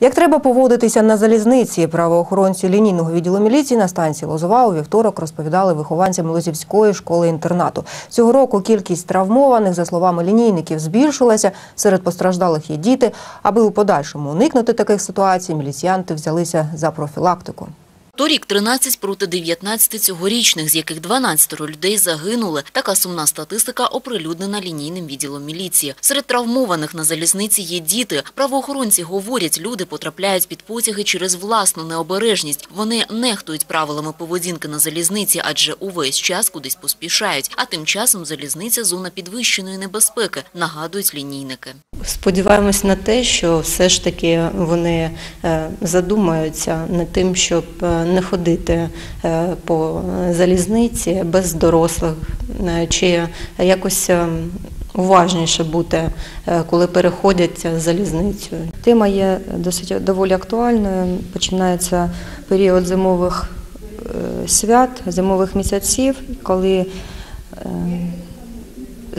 Як треба поводитися на залізниці, правоохоронці лінійного відділу міліції на станції Лозова у вівторок розповідали вихованцям Лозівської школи-інтернату. Цього року кількість травмованих, за словами лінійників, збільшилася. Серед постраждалих є діти. Аби у подальшому уникнути таких ситуацій, міліціянти взялися за профілактику. Торік 13 проти 19 цьогорічних, з яких 12 людей загинули. Така сумна статистика оприлюднена лінійним відділом міліції. Серед травмованих на залізниці є діти. Правоохоронці говорять, люди потрапляють під потяги через власну необережність. Вони нехтують правилами поведінки на залізниці, адже увесь час кудись поспішають. А тим часом залізниця – зона підвищеної небезпеки, нагадують лінійники. Сподіваємось на те, що все ж таки вони е, задумаються над тим, щоб е, не ходити е, по залізниці без дорослих, е, чи якось е, уважніше бути, коли переходять залізницю. Тема є досить доволі актуальною. Починається період зимових свят, зимових місяців, коли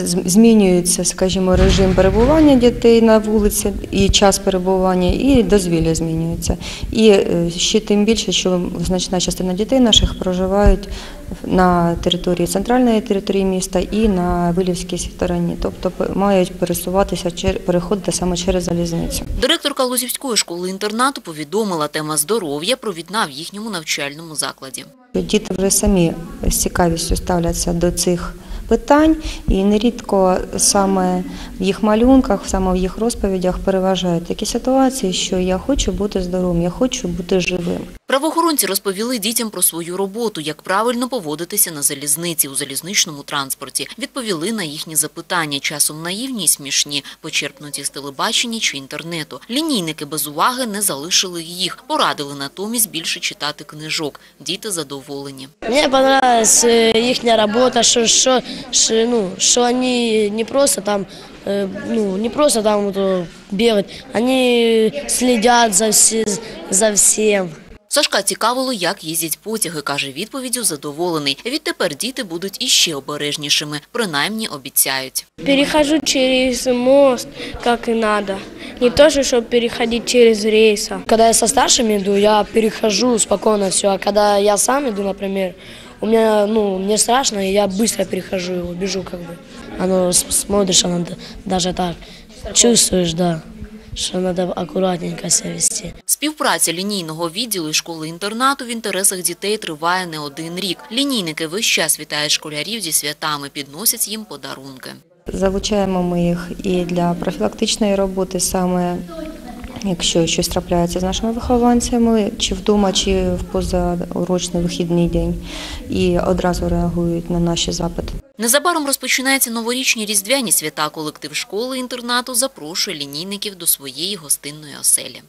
змінюється, скажімо, режим перебування дітей на вулиці і час перебування, і дозвілля змінюється. І е, ще тим більше, що значна частина дітей наших проживають на території центральної території міста і на Вилівській стороні, тобто мають пересуватися переходити саме через залізницю. Директорка Лозівської школи-інтернату повідомила, тема здоров'я провідна в їхньому навчальному закладі. Діти вже самі з цікавістю ставляться до цих питань, і нерідко саме в їх малюнках, саме в їх розповідях переважають такі ситуації, що я хочу бути здоровим, я хочу бути живим. Правоохоронці розповіли дітям про свою роботу, як правильно поводитися на залізниці у залізничному транспорті. Відповіли на їхні запитання, часом наївні й смішні, почерпнуті з телебачення чи інтернету. Лінійники без уваги не залишили їх, порадили натомість більше читати книжок. Діти задоволені. Мне понравилась э, их работа, что, что, что, ну, что они не просто там, э, ну, не просто там вот, э, бегают, они следят за, все, за всем. Сашка цікавило, як їздять потяги. Каже, відповіддю задоволений. Відтепер діти будуть іще обережнішими, принаймні обіцяють. Перехожу через мост, как и надо. Не то, что чтобы переходить через рейса. Когда я со старшими иду, я перехожу спокойно все, а когда я сам иду, например, у меня, ну, мне страшно, и я быстро перехожу его, бежу как бы. Оно смотришь, оно даже так, чувствуешь, да, что надо аккуратненько себя вести. Співпраця лінійного відділу і школи-інтернату в інтересах дітей триває не один рік. Лінійники весь час вітають школярів зі святами, підносять їм подарунки. Залучаємо ми їх і для профілактичної роботи, саме якщо щось трапляється з нашими вихованцями, чи вдома, чи в позаурочний вихідний день, і одразу реагують на наші запити. Незабаром розпочинаються новорічні різдвяні свята. Колектив школи-інтернату запрошує лінійників до своєї гостинної оселі.